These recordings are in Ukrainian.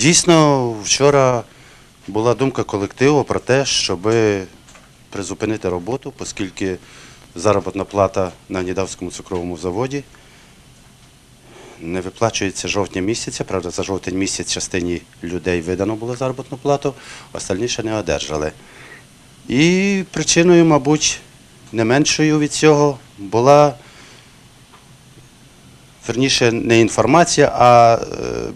Дійсно, вчора була думка колективу про те, щоб призупинити роботу, оскільки заробітна плата на Нідавському цукровому заводі не виплачується жовтня місяця. Правда, за жовтень місяць частині людей видано було заробітну плату, остальні ще не одержали. І причиною, мабуть, не меншою від цього була верніше не інформація, а е,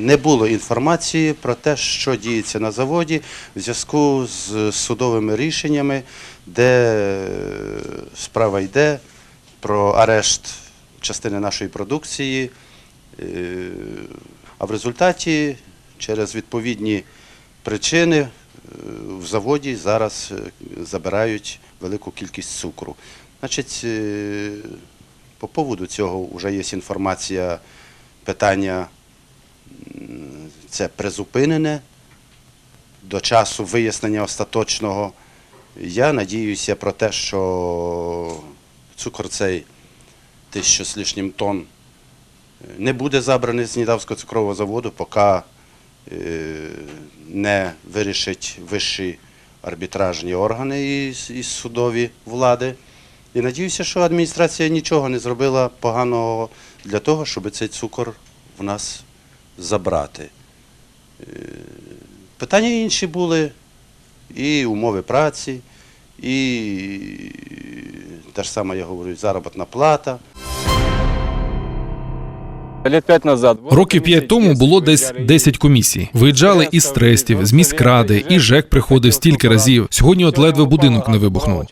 не було інформації про те, що діється на заводі в зв'язку з судовими рішеннями, де е, справа йде про арешт частини нашої продукції. Е, А в результаті через відповідні причини е, в заводі зараз забирають велику кількість цукру. Значить, по поводу цього вже є інформація, питання це призупинене до часу вияснення остаточного. Я надіюся про те, що цукор цей тисячу з лишнім тонн е, не буде забраний з Нідавського цукрового заводу, поки е, не вирішать вищі арбітражні органи і судові влади. І надіюся, що адміністрація нічого не зробила поганого для того, щоб цей цукор в нас забрати. Е, Питання інші були, і умови праці, і те ж саме, я говорю, заробітна плата. Років п'ять тому було десь 10 комісій. Виїжджали із трестів, з міськради, і ЖЕК приходив стільки разів. Сьогодні от ледве будинок не вибухнув.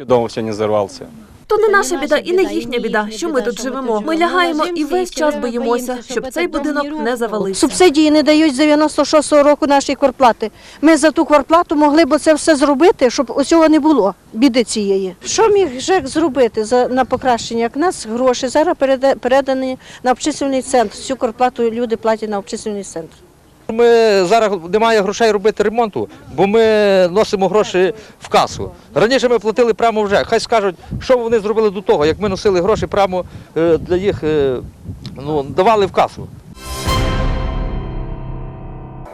То не наша біда і не їхня біда, що ми тут живемо. Ми лягаємо і весь час боїмося, щоб цей будинок не завалився. Субсидії не дають з 96-го року нашої квартплати. Ми за ту квартплату могли б це все зробити, щоб усього не було, біди цієї. Що міг ЖЕК зробити за, на покращення? Як нас гроші зараз переда- передані на обчислювальний центр. Цю квартплату люди платять на обчислювальний центр. Ми зараз немає грошей робити ремонту, бо ми носимо гроші в касу. Раніше ми платили прямо вже. Хай скажуть, що вони зробили до того, як ми носили гроші прямо е, для їх, е, ну, давали в касу.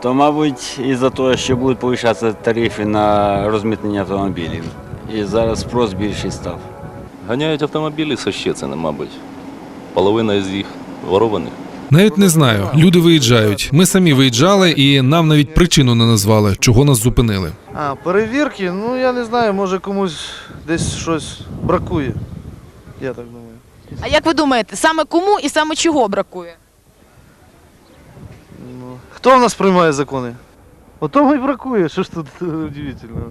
То, мабуть, із-за того, що будуть повищатися тарифи на розмитнення автомобілів. І зараз спрос більший став. Ганяють автомобілі з Щецина, мабуть. Половина з їх ворованих. Навіть не знаю. Люди виїжджають. Ми самі виїжджали, і нам навіть причину не назвали, чого нас зупинили. А, перевірки, ну я не знаю, може комусь десь щось бракує. Я так думаю. А як ви думаєте, саме кому і саме чого бракує? Ну, хто в нас приймає закони? От тому і бракує, що ж тут удивительного.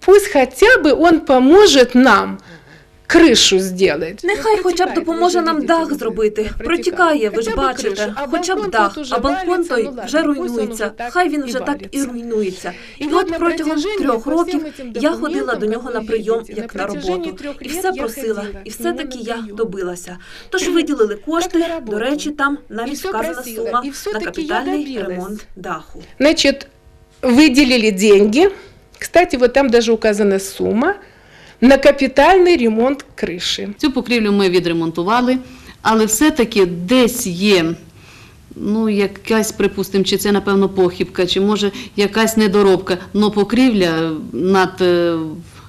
Пусть хотя бы он поможет нам крышу сделать. Нехай хоча б допоможе нам дах зробити. Протікає, ви ж бачите. Хоча б дах, а балкон той вже руйнується. Хай він вже так і руйнується. І от протягом трьох років я ходила до нього на прийом, як на роботу, і все просила, і все-таки я добилася. Тож виділили кошти. До речі, там навіть вказана сума на капітальний ремонт даху. Значит, выделили деньги. Кстати, вот там даже указана сумма на капітальний ремонт криші. Цю покрівлю ми відремонтували, але все-таки десь є. Ну, якась, припустимо, чи це, напевно, похибка, чи може якась недоробка. Но покрівля над е,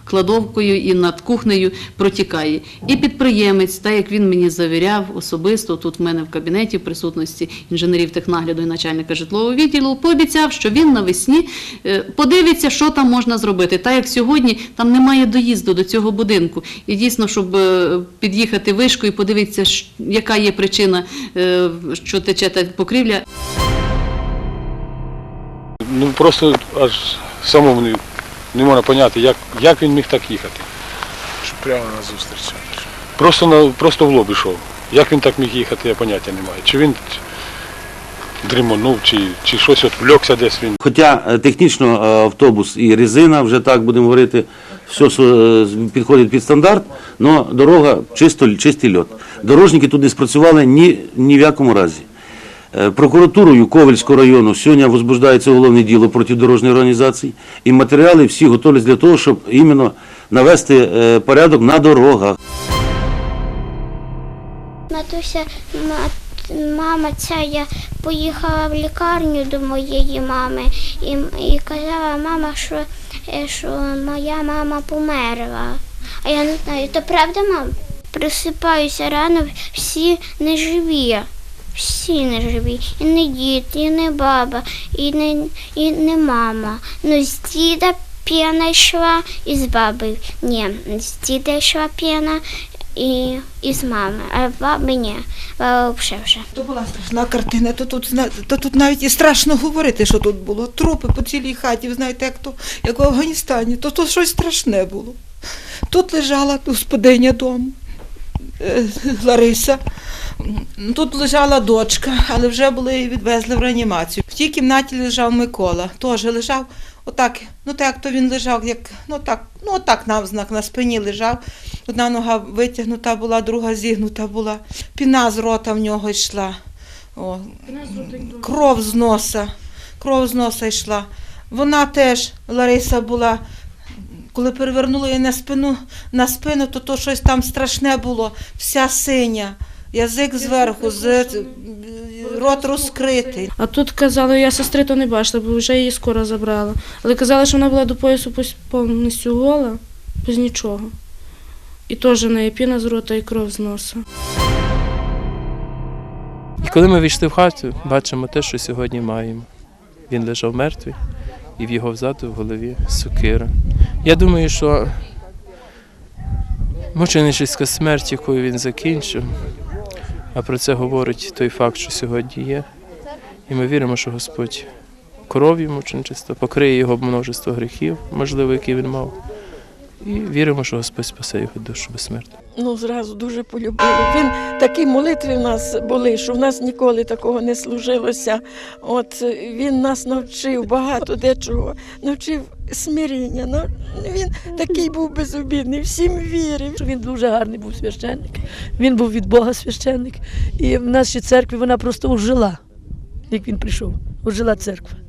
кладовкою і над кухнею протікає. І підприємець, так як він мені завіряв особисто, тут в мене в кабінеті в присутності інженерів технагляду і начальника житлового відділу, пообіцяв, що він навесні е, подивиться, що там можна зробити. Так як сьогодні там немає доїзду до цього будинку. І дійсно, щоб е, під'їхати вишкою, подивитися, яка є причина, е, що тече та покрівля. Ну просто аж самому не, не можна поняти, як, як він міг так їхати. Прямо на зустріч. Просто, на, просто в лоб ішов. Як він так міг їхати, я поняття не маю. Чи він дрімонув, чи, чи щось от вльокся десь він. Хоча е, технічно е, автобус і резина, вже так будемо говорити, все е, підходить під стандарт, але дорога чисто, чистий льот. Дорожники тут не спрацювали ні, ні в якому разі. Е, Прокуратурою Ковельського району сьогодні возбуждається уголовне діло проти дорожньої організації, і матеріали всі готові для того, щоб іменно навести е, порядок на дорогах. Матуся, мама ця я поїхала в лікарню до моєї мами і, і казала мама, що, е, що моя мама померла. А я не знаю, то правда, мам? Просипаюся рано, всі неживі. Всі неживі. І не дід, і не баба, і не, і не мама. Ну, з діда п'яна йшла і з баби. Ні, з діда йшла п'яна і, і з мами, а баби ні. Баба вже. То була страшна картина, то тут, то тут навіть і страшно говорити, що тут було. Трупи по цілій хаті, ви знаєте, як, то, як в Афганістані, то тут щось страшне було. Тут лежала господиня дому, е, Лариса. М, Тут лежала дочка, але вже були відвезли в реанімацію. В тій кімнаті лежав Микола, теж лежав отак, ну так то він лежав, як ну так, ну отак навзнак на спині лежав. Одна нога витягнута була, друга зігнута була. Піна з рота в нього йшла. О, кров з носа, кров з носа йшла. Вона теж, Лариса була, коли перевернули її на спину, на спину, то, то щось там страшне було, вся синя, язик зверху, з, рот розкритий. А тут казали, я сестри то не бачила, бо вже її скоро забрала. Але казали, що вона була до поясу повністю гола, без нічого. І теж в неї піна з рота і кров з носа. І коли ми війшли в хату, бачимо те, що сьогодні маємо. Він лежав мертвий, і в його взаду в голові сокира. Я думаю, що мученичська смерть, якою він закінчив, а про це говорить той факт, що сьогодні є. І ми віримо, що Господь кров'ю мученичества покриє його множество гріхів, можливо, які він мав. І віримо, що Господь спасе його душу безсмертно. Ну, зразу дуже полюбили. Він такі молитви в нас були, що в нас ніколи такого не служилося. От він нас навчив багато дечого, навчив смиріння. Ну, він такий був безобідний, всім вірив. Він дуже гарний був священник. Він був від Бога священник. І в нашій церкві вона просто ожила, як він прийшов. Ожила церква.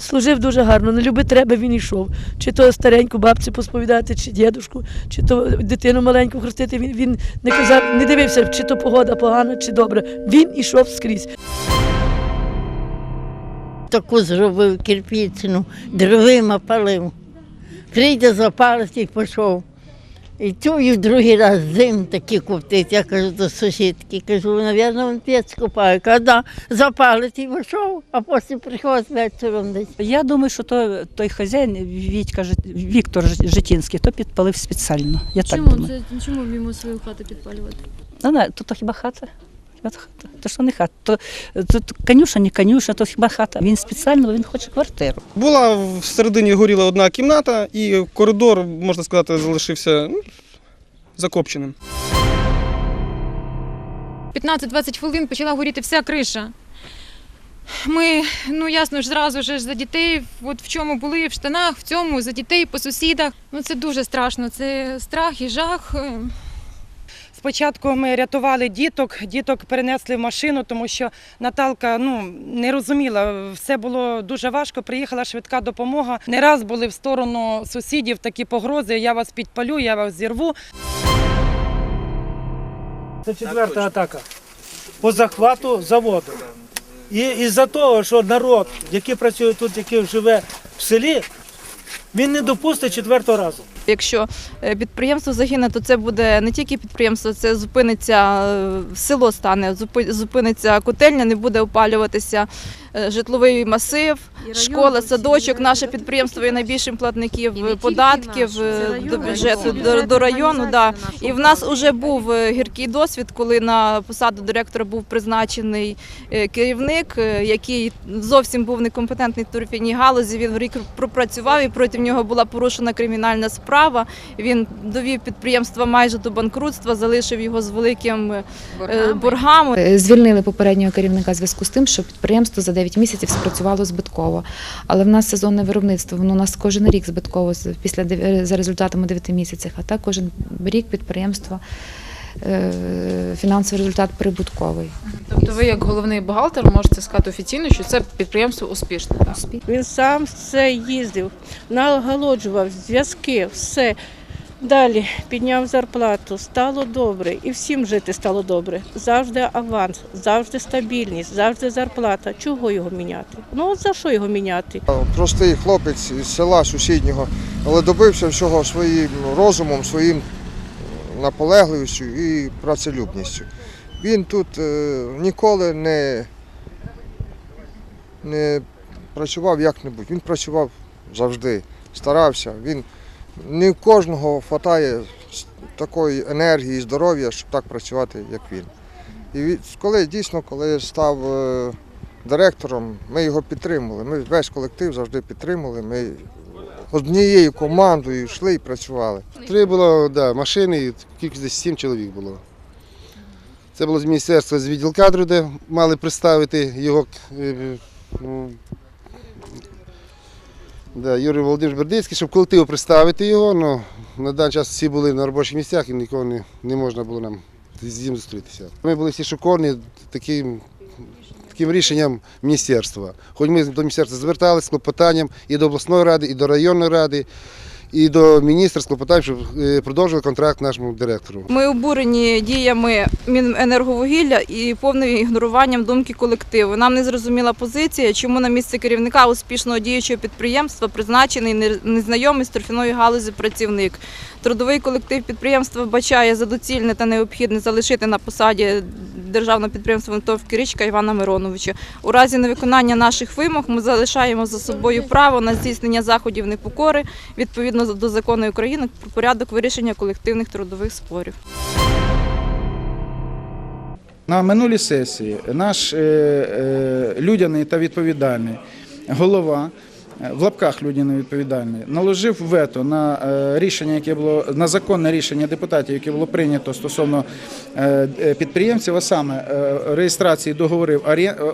Служив дуже гарно, на люби треба він йшов. Чи то стареньку бабці посповідати, чи дідушку, чи то дитину маленьку хрестити. Він, він не казав, не дивився, чи то погода погана, чи добра. Він ішов скрізь. Таку зробив кирпіцину, дровима палив. Прийде запалить і пішов. І чую другий раз дим такі коптить. Я кажу до сусідки, кажу, навірно, він п'єць купає. Да, запалить і вийшов, а потім приходить вечором десь. Я думаю, що то, той хазяїн Вітька, Віктор Житінський, то підпалив спеціально. Я так чому? думаю. Це, чому йому свою хату підпалювати? Ну, не, то, то хіба хата? Хіба хата? То що не хата? То, то, то конюша, не конюша, то хіба хата. Він спеціально, він хоче квартиру. Була всередині горіла одна кімната, і коридор, можна сказати, залишився ну, закопченим. 15-20 хвилин почала горіти вся криша. Ми, ну ясно ж, зразу ж за дітей, от в чому були, в штанах, в цьому, за дітей, по сусідах. Ну це дуже страшно. Це страх і жах. Спочатку ми рятували діток, діток перенесли в машину, тому що Наталка ну, не розуміла, все було дуже важко. Приїхала швидка допомога. Не раз були в сторону сусідів такі погрози, я вас підпалю, я вас зірву. Це четверта атака по захвату заводу. І із-за того, що народ, який працює тут, який живе в селі, він не допустить четвертого разу. Якщо е, підприємство загине, то це буде не тільки підприємство, це зупиниться е, село стане, зупи- зупиниться котельня, не буде опалюватися е, житловий масив, школа, садочок. Наше підприємство є найбільшим платників податків до бюджету до, району. Да. І в нас вже був гіркий досвід, коли на посаду директора був призначений керівник, який зовсім був некомпетентний в торфяній галузі. Він рік пропрацював і проти нього була порушена кримінальна справа. Він довів підприємство майже до банкрутства, залишив його з великим е, боргами. Е, Звільнили попереднього керівника зв'язку з тим, що підприємство за 9 місяців спрацювало збитково. Але в нас сезонне виробництво, воно у нас кожен рік збитково після за результатами 9 місяців, а так кожен рік підприємство е, фінансовий результат прибутковий. Тобто ви, як головний бухгалтер, можете сказати офіційно, що це підприємство успішне. Він сам все їздив, налагоджував зв'язки, все. Далі підняв зарплату, стало добре, і всім жити стало добре. Завжди аванс, завжди стабільність, завжди зарплата. Чого його міняти? Ну от за що його міняти? Простий хлопець із села сусіднього, але добився всього своїм розумом, своїм наполегливістю і працелюбністю. Він тут е, ніколи не, не працював як-небудь. Він працював завжди, старався. Він не в кожного вистачає такої енергії і здоров'я, щоб так працювати, як він. І коли дійсно, коли став е, директором, ми його підтримували. Ми весь колектив завжди підтримували. Ми однією командою йшли і працювали. Три було да, машини, кількість десь сім чоловік було. Це було з міністерства з відділ кадру, де мали представити його е, ну, да, Юрій Володимирович Бердицький, щоб колективу представити його. Ну, на даний час всі були на робочих місцях і нікого не, не можна було нам з ним зустрітися. Ми були всі шоковані таким, таким рішенням міністерства. Хоч ми до міністерства зверталися з клопотанням і до обласної ради, і до районної ради, і до міністра з клопотанням, щоб е, продовжили контракт нашому директору. Ми обурені діями Міненерговугілля і повним ігноруванням думки колективу. Нам не зрозуміла позиція, чому на місце керівника успішного діючого підприємства призначений незнайомий з торфяної галузі працівник. Трудовий колектив підприємства вбачає за доцільне та необхідне залишити на посаді державного підприємства «Винтовки Річка Івана Мироновича. У разі невиконання наших вимог ми залишаємо за собою право на здійснення заходів непокори відповідно до закону України про порядок вирішення колективних трудових спорів. На минулій сесії наш е, е, людяний та відповідальний голова, в лапках людяний відповідальний, наложив вето на е, рішення, яке було на законне рішення депутатів, яке було прийнято стосовно е, е, підприємців, а саме е, реєстрації договорів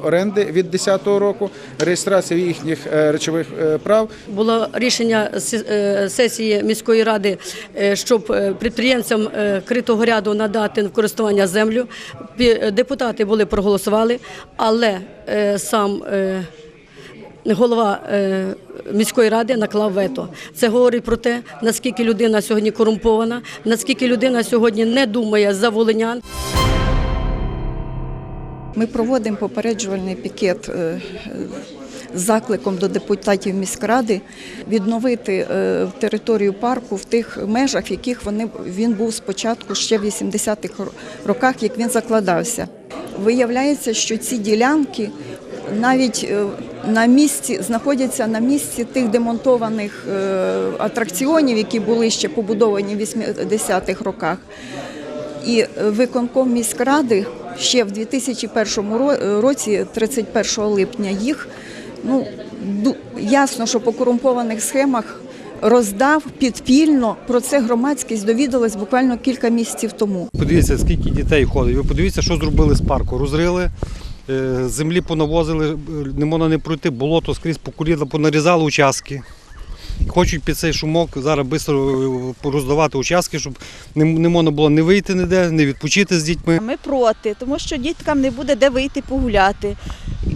оренди від 2010 року, реєстрації їхніх е, речових е, прав Було рішення е, сесії міської ради, е, щоб е, підприємцям е, критого ряду надати в користування землю. Депутати були проголосували, але е, сам е, голова е, міської ради наклав вето. Це говорить про те, наскільки людина сьогодні корумпована, наскільки людина сьогодні не думає за волинян. Ми проводимо попереджувальний пікет е, з закликом до депутатів міськради відновити е, територію парку в тих межах, в яких вони, він був спочатку ще в 80-х роках, як він закладався. Виявляється, що ці ділянки навіть на місці знаходяться на місці тих демонтованих е, атракціонів, які були ще побудовані в 80-х роках. І е, виконком міськради ще в 2001 році, 31 липня, їх ну ясно, що по корумпованих схемах роздав підпільно. Про це громадськість довідалась буквально кілька місяців тому. Подивіться, скільки дітей ходить. Ви подивіться, що зробили з парку. Розрили, е, землі понавозили, е, не можна не пройти, болото скрізь по понарізали участки. Хочуть під цей шумок зараз швидко роздавати участки, щоб не можна було не вийти ніде, не відпочити з дітьми. Ми проти, тому що діткам не буде де вийти погуляти.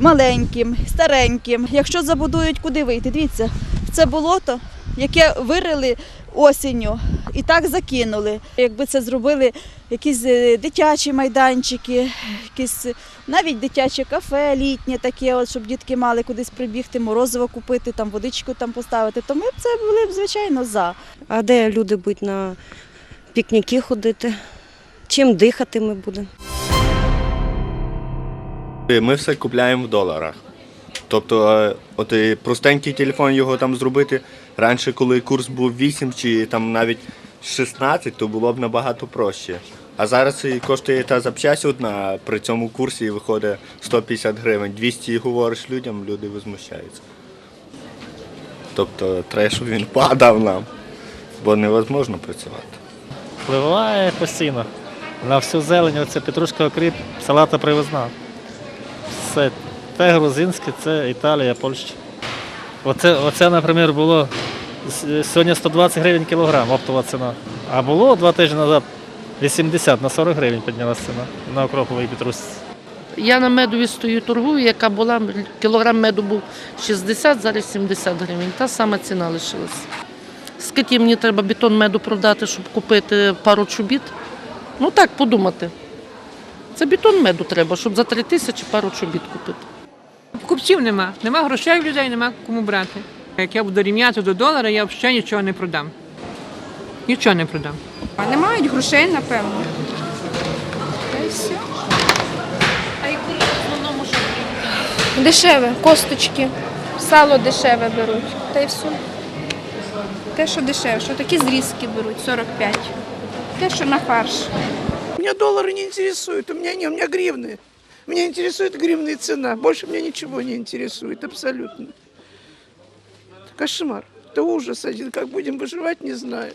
Маленьким, стареньким. Якщо забудують, куди вийти? Дивіться, це болото, яке вирили осінню і так закинули. Якби це зробили якісь е, дитячі майданчики, якісь навіть дитяче кафе літнє таке, от, щоб дітки мали кудись прибігти, морозиво купити, там водичку там поставити, то ми б це були б звичайно за. А де люди будуть на пікніки ходити? Чим дихати ми будемо? Ми все купляємо в доларах. Тобто, е, от простенький телефон його там зробити. Раніше, коли курс був 8 чи там навіть 16, то було б набагато проще. А зараз коштує та запчасть одна, при цьому курсі виходить 150 гривень. 200 говориш людям, люди возмущаються. Тобто треба, щоб він падав нам, бо невозможно працювати. Впливає постійно. На всю зелень, оце петрушка окріп, салата привозна. Все. Те грузинське, це Італія, Польща. Оце, оце, наприклад, було сьогодні 120 гривень кілограм, оптова ціна. А було два тижні назад 80 на 40 гривень піднялася ціна на окроповій петрушці. Я на медові стою торгую, яка була, кілограм меду був 60, зараз 70 гривень. Та сама ціна лишилась. Скільки мені треба бетон меду продати, щоб купити пару чобіт? Ну так, подумати. Це бетон меду треба, щоб за три тисячі пару чобіт купити. Купців нема, нема грошей в людей, нема кому брати. Як я буду рівняти до долара, я взагалі нічого не продам. Нічого не продам. Не мають грошей, напевно. Дешеве, косточки, сало дешеве беруть. Та й все. Те, що дешеве, що такі зрізки беруть 45. Те, що на фарш. Меня доллары не интересуют, у меня не, у меня гривны. Меня интересует гривны и цена. Больше меня ничего не интересует, абсолютно. Это кошмар. Это ужас один. Как будем выживать, не знаю.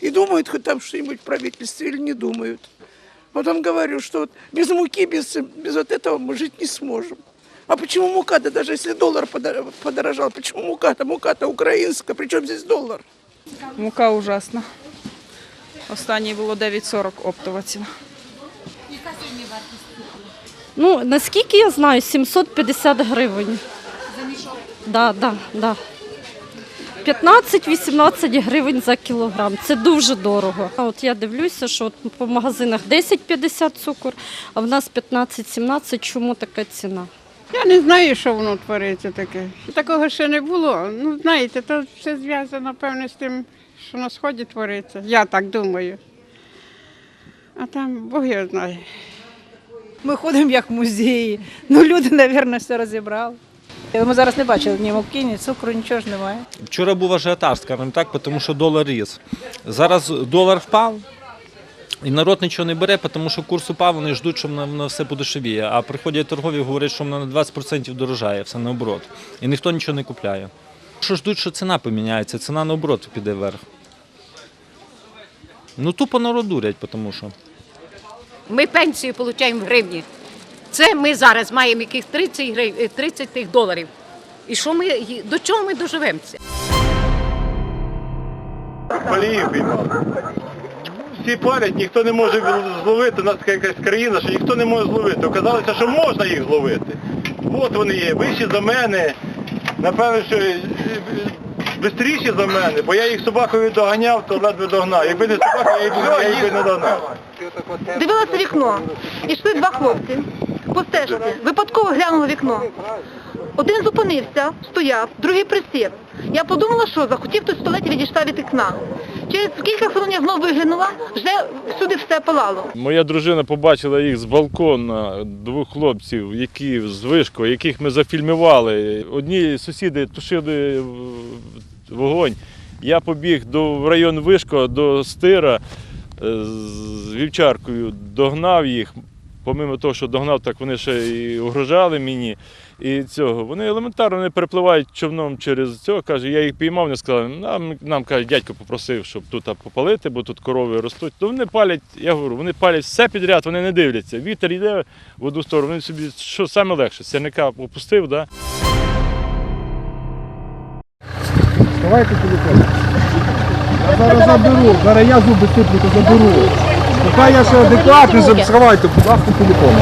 И думают хоть там что-нибудь в правительстве или не думают. Потом говорю, что вот без муки, без, без вот этого мы жить не сможем. А почему мука-то, даже если доллар подор- подорожал, почему мука-то? Мука-то украинская, причем здесь доллар? Мука ужасна. Останній було 9,40 оптова ціна. Ну, наскільки я знаю, 750 гривень. За мішок? Да, да, да. 15-18 гривень за кілограм. Це дуже дорого. А от я дивлюся, що от по магазинах 10-50 цукор, а в нас 15-17. Чому така ціна? Я не знаю, що воно твориться таке. Такого ще не було. Ну, знаєте, то все зв'язано, напевно, з тим, що на сході твориться. Я так думаю. А там Бог його знає. Ми ходимо як в музеї. Ну, люди, мабуть, все розібрали. Ми зараз не бачили ні муки, ні цукру, нічого ж немає. Вчора був ажіотаж, скажімо так, тому що долар ріс. Зараз долар впав, і народ нічого не бере, тому що курс упав, вони ждуть, що на все подешевіє. А приходять торгові, говорять, що воно на 20% дорожає, все наоборот. І ніхто нічого не купляє. Що ждуть, що ціна поміняється, ціна наоборот піде вверх. Ну тупо народ дурять, тому що. Ми пенсію отримуємо в гривні. Це ми зараз маємо яких 30, грив... е, 30 тих доларів. І що ми, до чого ми доживемося? Паліїв піймали. Всі палять, ніхто не може зловити. У нас така якась країна, що ніхто не може зловити. Оказалося, що можна їх зловити. От вони є, вищі за мене. Напевно, що швидші за мене, бо я їх собакою доганяв, то ледве догнав. Якби не собака, я їх, я їх би не догнав. Дивилася вікно. Ішли два хлопці по. Випадково глянула в вікно. Один зупинився, стояв, другий присів. Я подумала, що захотів хтось в туалеті відійшла від вікна. Через кілька хвилин я знову виглянула, вже всюди все палало. Моя дружина побачила їх з балкона, двох хлопців, які з вишкою, яких ми зафільмували. Одні сусіди тушили вогонь. Я побіг до в район Вишко, до стира з вівчаркою, догнав їх. Помимо того, що догнав, так вони ще і угрожали мені. І цього. Вони елементарно не перепливають човном через цього. Каже, я їх піймав, вони сказали, нам, нам каже, дядько попросив, щоб тут попалити, бо тут корови ростуть. То вони палять, я говорю, вони палять все підряд, вони не дивляться. Вітер йде в одну сторону, вони собі що саме легше, сірника опустив, да? Давайте телефон. Я зараз заберу, зараз я зуби сиплю, то заберу. Поки я ще адекватний, сховайте, будь ласка, телефон.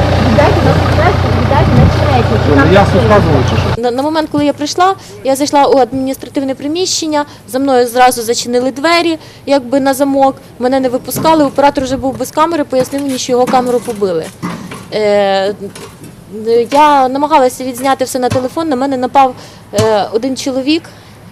Я розказував чи що? На, на момент, коли я прийшла, я зайшла у адміністративне приміщення, за мною зразу зачинили двері, якби на замок. Мене не випускали. Оператор вже був без камери, пояснив мені, що його камеру побили. Е, я намагалася відзняти все на телефон. На мене напав е, один чоловік.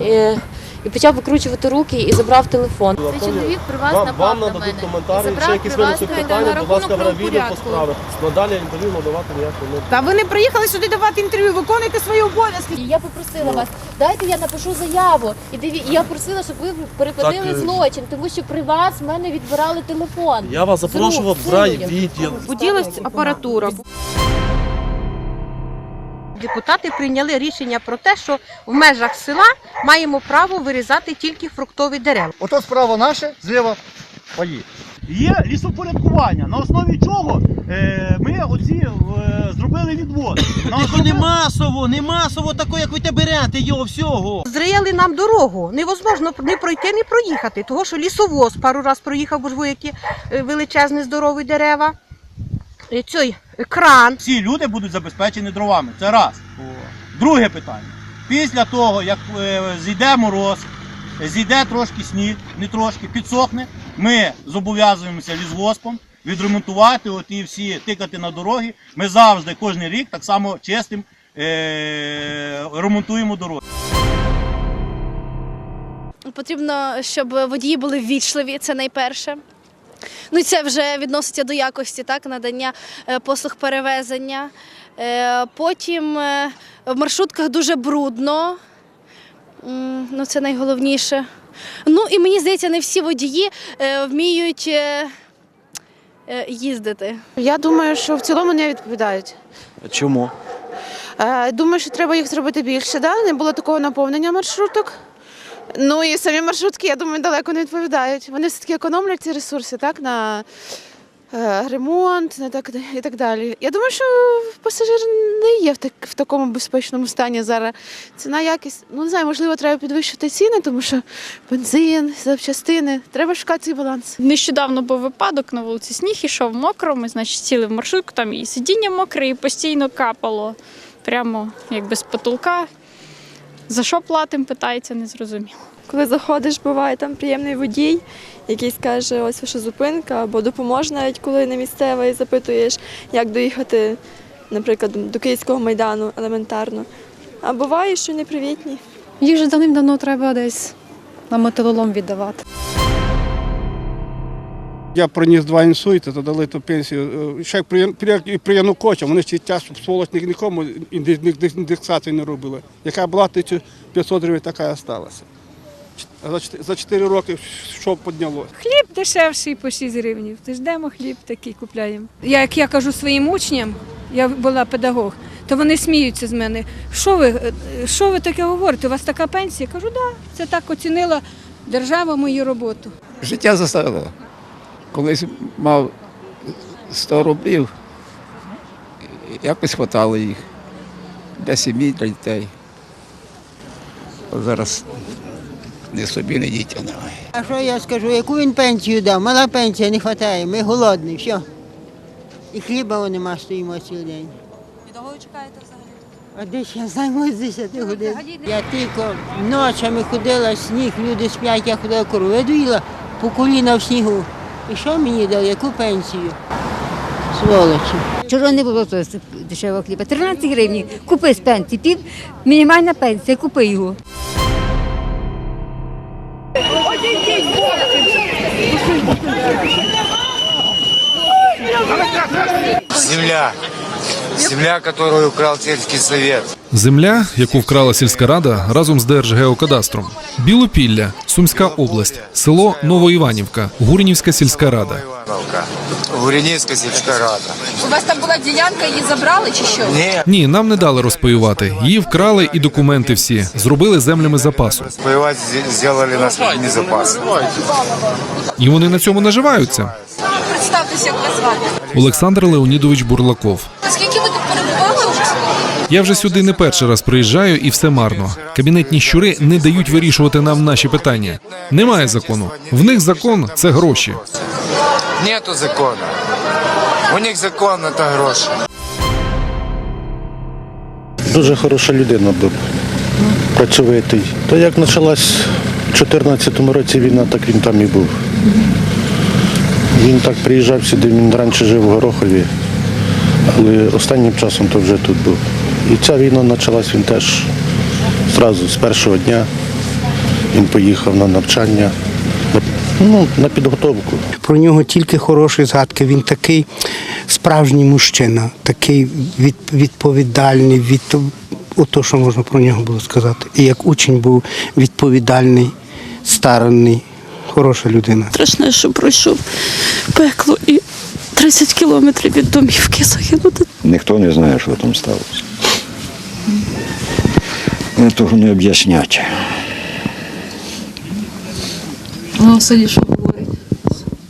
Е, і почав викручувати руки і забрав телефон. Цей чоловік при вас Вам, напав вам на нададуть мене. коментарі, Забрав якщо якісь при вас виникнуть питання, будь ласка, в відео по справах. Надалі даю надавати ніякої не Та ви не приїхали сюди давати інтерв'ю, виконуйте свої обов'язки. І Я попросила вас, дайте я напишу заяву. І диві, і я просила, щоб ви припинили Так, е, злочин, тому що при вас в мене відбирали телефон. Я вас З рук, запрошував в силою. райвідділ. Поділась апаратура. Депутати прийняли рішення про те, що в межах села маємо право вирізати тільки фруктові дерева. Ото справа наша, зліва паї. Є лісопорядкування, на основі чого е, ми оці е, зробили відвод. На основі... не масово, не масово тако, як ви те берете його всього. Зрияли нам дорогу. Невозможно не пройти, не проїхати. Того, що лісовоз пару раз проїхав, бо ж ви які е, величезні здорові дерева. І цей кран. Всі люди будуть забезпечені дровами. Це раз. Друге питання. Після того, як е, зійде мороз, зійде трошки сніг, не трошки, підсохне, ми зобов'язуємося лісгоспом відремонтувати оті всі тикати на дороги. Ми завжди кожен рік так само чистим е- ремонтуємо дороги. Потрібно, щоб водії були ввічливі, це найперше. Ну це вже відноситься до якості, так, надання е, послуг перевезення. Е, Потім е, в маршрутках дуже брудно. Ну, це найголовніше. Ну і мені здається, не всі водії вміють їздити. Я думаю, що в цілому не відповідають. Чому? Думаю, що треба їх зробити більше, да? не було такого наповнення маршруток. Ну і самі маршрутки, я думаю, далеко не відповідають. Вони все-таки економлять ці ресурси, так, на е, ремонт на так, і так далі. Я думаю, що пасажир не є в, так, в такому безпечному стані зараз. Ціна якість, ну не знаю, можливо, треба підвищити ціни, тому що бензин, запчастини, треба шукати цей баланс. Нещодавно був випадок на вулиці Сніг, ішов мокро. Ми, значить, сіли в маршрутку, там і сидіння мокре, і постійно капало. Прямо якби з потолка. За що платимо, питається, не зрозуміло. Коли заходиш, буває там приємний водій, який скаже, ось ваша зупинка, або допоможе навіть коли не місцева, і запитуєш, як доїхати, наприклад, до Київського майдану елементарно. А буває, що непривітні. Їх же давним-давно треба десь на металолом віддавати. Я приніс два інсульти, то дали ту пенсію. Е, Ще як при, при, при Януковича, вони ще час сволоч ні- нікому індекс- індексації не робили. Яка була 1500 гривень, така і залишилася. За чотири- За 4 роки що піднялося? Хліб дешевший по 6 гривень. Ти ждемо хліб такий купляємо. Я, як я кажу своїм учням, я була педагог, то вони сміються з мене. Що ви, е, що ви таке говорите? У вас така пенсія? Я кажу, да, це так оцінила держава мою роботу. Життя заставило. Колись мав 100 рублів, якось хватало їх для сім'ї, для дітей. Зараз ні собі, ні дітям немає. А що я скажу, яку він пенсію дав? Мала пенсія не вистачає, ми голодні, все. І хліба нема, стоїмо цілий день. І довго чекаєте взагалі? А десь я знаю, може, з 10 годин. Я тільки ночами ходила, сніг, люди сплять, я ходила корову доїла по коліна в снігу. І що мені дали? яку пенсію? Сволочі. Чого не було то дешевого хліба? 13 гривень. Купи з пенсії, пів мінімальна пенсія, купи його. Земля. Земля, которую украл сельский совет. Земля, яку вкрала сільська рада разом з Держгеокадастром. Білопілля, Сумська область, село Новоіванівка, Гурнівська сільська рада. Гурининская сельская рада. У вас там була ділянка, її забрали чи що? Нет. Ні, нам не дали розпаювати. Її вкрали і документи всі. Зробили землями запасу. Зе- сделали нас не запас. І вони на цьому наживаються. Представтеся, як вас звати. Олександр Леонідович Бурлаков. Скільки ви тут перебували вже? Я вже сюди не перший раз приїжджаю і все марно. Кабінетні щури не дають вирішувати нам наші питання. Немає закону. В них закон це гроші. Нету закона. У них закон это гроши. Дуже хороша людина був, працьовитий. То як почалась у 2014 році війна, так він там і був. Він так приїжджав сюди, він раніше жив в Горохові, але останнім часом то вже тут був. І ця війна почалась, він теж одразу з першого дня він поїхав на навчання, на, ну, на підготовку. Про нього тільки хороші згадки. Він такий справжній мужчина, такий від, відповідальний, від ото, що можна про нього було сказати. І як учень був відповідальний, старанний, хороша людина. Страшне, що пройшов пекло і 30 кілометрів від домівки загинути. Ніхто не знає, що там сталося. Того не об'яснять. Ну, в селі що говорить?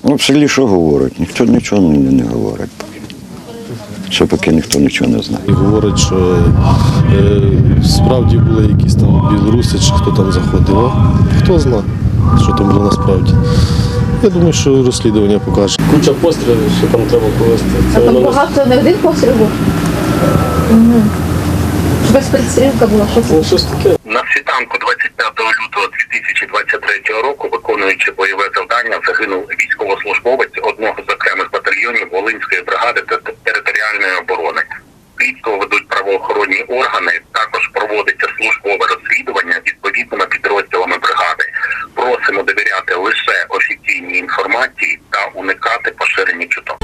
Ну, в селі що говорять? Ніхто нічого не, не говорить. Ще поки ніхто нічого не знає. І говорять, що е, справді були якісь там білоруси, чи хто там заходив. Хто знає, що там було насправді. Я думаю, що розслідування покаже. Куча пострілів, що там треба провести. А там багато не один постріл був? Угу. Безпрецедентна була ну, таке. на світанку 25 лютого 2023 року, виконуючи бойове завдання, загинув військовослужбовець одного з окремих батальйонів Волинської бригади та територіальної оборони. Слідство ведуть правоохоронні органи. Також проводиться службове розслідування відповідними підрозділами бригади. Просимо довіряти лише офіційній інформації та уникати поширення чуток.